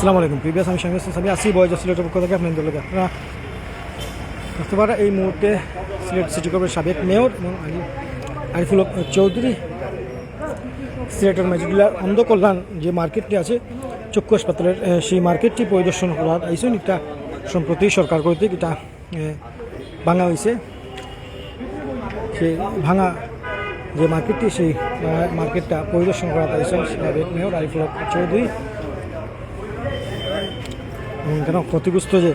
আসসালামু আলাইকুম। প্রিভিয়াস আমি সঙ্গে সাবি আসি বয়স সিলেটের পক্ষ থেকে আপনাদের লোক আপনারা বুঝতে পারা এই মুহূর্তে সিলেট সিটি কর্পোরেশন সাবেক মেয়র এবং আলি আরিফুল চৌধুরী সিলেটের মেজুডিলার অন্ধকল্যাণ যে মার্কেটটি আছে, চক্ষু হাসপাতালের সেই মার্কেটটি পরিদর্শন করার আইসুন এটা সম্প্রতি সরকার কর্তৃক এটা ভাঙা হয়েছে। সেই ভাঙা যে মার্কেটটি, সেই মার্কেটটা পরিদর্শন করা আইসুন সাবেক মেয়র আরিফুল চৌধুরী কেন ক্ষতিগ্রস্ত যে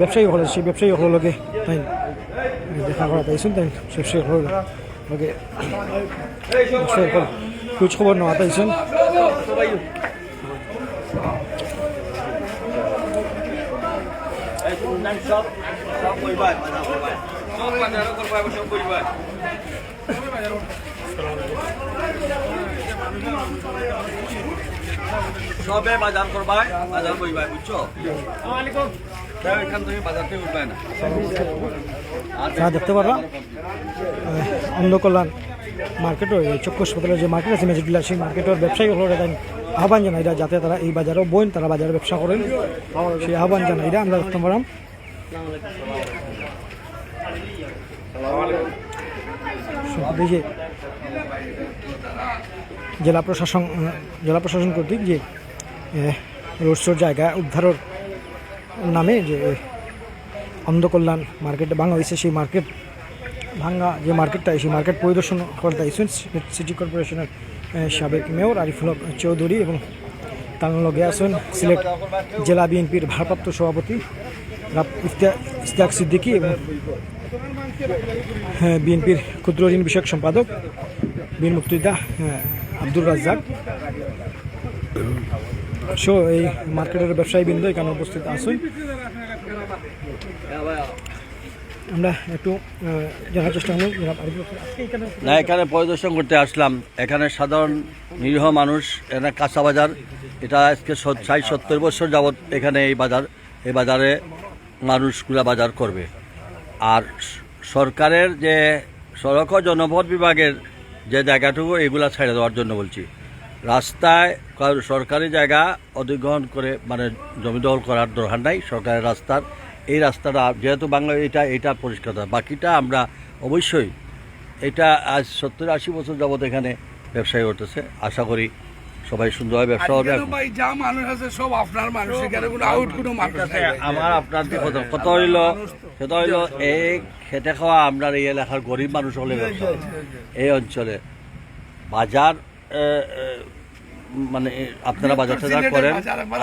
ব্যবসায়ী হল, সেই ব্যবসায়ী হল লগে, তাই দেখা করা তাইছুন তাই ব্যবসায়ী হল লগে। ব্যবসায়ী হল খোঁজ খবর নেওয়া তাইছুন সব সবে বাজার করবাই বাজার কইবাই বুঝছ? এখান থেকে বাজার থেকে উঠবাই না। দেখতে পারবা? অন্ধ কল্যাণ মার্কেটও এই চক্ষু হাসপাতালের যে মার্কেট আছে মেজিক ডিলার সেই মার্কেটের ব্যবসায়ী হল তাই আহ্বান জানাই এরা যাতে তারা এই বাজারেও বইন তারা বাজারে ব্যবসা করেন। সেই আহ্বান জানাই এরা। আমরা দেখতে পারাম যে জেলা প্রশাসন জেলা প্রশাসন কর্তৃক যে রোড শোর জায়গা উদ্ধারের নামে যে অন্ধ মার্কেট ভাঙা হয়েছে, সেই মার্কেট ভাঙ্গা যে মার্কেটটা, সেই মার্কেট পরিদর্শন করতে আইসেন সিটি কর্পোরেশনের সাবেক মেয়র আরিফুল হক চৌধুরী এবং তার লগে আছেন সিলেট জেলা বিএনপির ভারপ্রাপ্ত সভাপতি রাপ- ইফতিয়া- সিদ্দিকী এবং বিএনপির ক্ষুদ্র ঋণ বিষয়ক সম্পাদক বীর মুক্তিযোদ্ধা হ্যাঁ, আব্দুর রাজ্জাক। সো এই মার্কেটের ব্যবসায়ী বৃন্দ এখানে উপস্থিত আছেন। আমরা একটু জানার চেষ্টা না এখানে পরিদর্শন করতে আসলাম। এখানে সাধারণ নিরীহ মানুষ এখানে কাঁচা বাজার। এটা আজকে ষাট সত্তর বছর যাবৎ এখানে এই বাজার এই বাজারে মানুষগুলা বাজার করবে। আর সরকারের যে সড়ক ও জনপথ বিভাগের যে জায়গাটুকু, এগুলা ছেড়ে দেওয়ার জন্য বলছি। রাস্তায় সরকারি জায়গা অধিগ্রহণ করে মানে জমি দখল করার দরকার নাই, সরকারের রাস্তার। এই রাস্তাটা, যেহেতু বাংলা এটা এটা পরিষ্কার। বাকিটা আমরা অবশ্যই, এটা আজ সত্তর আশি বছর যাবত এখানে ব্যবসায়ী করতেছে আশা করি সবাই সুন্দরভাবে ব্যবসা হবে ভাই যা মানুষ আছে সব আপনার মানুষ এখানে কোনো আউট কোনো মানুষ আমার আপনার দিকে কথা কত হইল সেটা হইল এই খেটে খাওয়া আপনার এই এলাকার গরিব মানুষ হলে ব্যবসা এই অঞ্চলে। বাজার মানে আপনারা বাজার টাজার করেন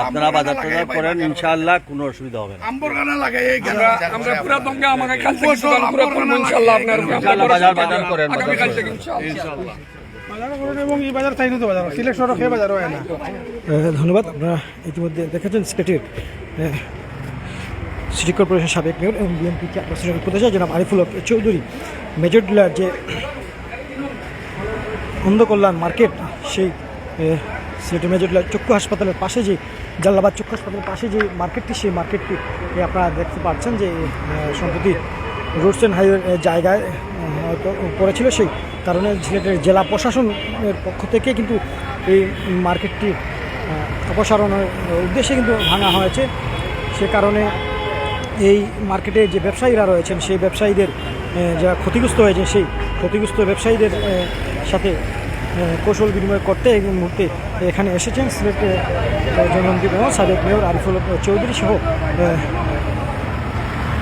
আপনারা বাজার টাজার করেন ইনশাআল্লাহ কোনো অসুবিধা হবে না। আমরা পুরা বাজার বাজার করেন ধন্যবাদ। আপনারা ইতিমধ্যে দেখেছেন সিলেটের সিটি কর্পোরেশন সাবেক মেয়র এবং বিএনপি চেয়ারপারসনের প্রতিষ্ঠা জনাব আরিফুল হক চৌধুরী, মেজর ডিলার যে অন্ধ কল্যাণ মার্কেট, সেই সিলেটের মেজর ডিলার চক্ষু হাসপাতালের পাশে যে, জাল্লাবাদ চক্ষু হাসপাতালের পাশে যে মার্কেটটি, সেই মার্কেটটি আপনারা দেখতে পাচ্ছেন যে সম্প্রতি রোডস অ্যান্ড হাইওয়ে জায়গায় পড়েছিল সেই কারণে সিলেটের জেলা প্রশাসনের পক্ষ থেকে কিন্তু এই মার্কেটটি অপসারণের উদ্দেশ্যে কিন্তু ভাঙা হয়েছে। সে কারণে এই মার্কেটে যে ব্যবসায়ীরা রয়েছেন, সেই ব্যবসায়ীদের যারা ক্ষতিগ্রস্ত হয়েছে সেই ক্ষতিগ্রস্ত ব্যবসায়ীদের সাথে কৌশল বিনিময় করতে এই মুহূর্তে এখানে এসেছেন সিলেটের জনমন্ত্রী সাবেক মেয়র আরিফুল চৌধুরী সহ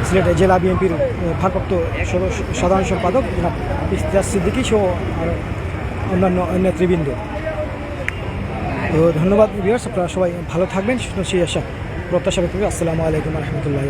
সিলেটের জেলা বিএনপির ভারপ্রাপ্ত সাধারণ সম্পাদক জনাব সিদ্দিকী সহ অন্যান্য নেতৃবৃন্দ। তো ধন্যবাদ বিভার্স আপনারা সবাই ভালো থাকবেন সেই আশা প্রত্যাশা করি। আসসালামু আলাইকুম রহমতুল্লাহ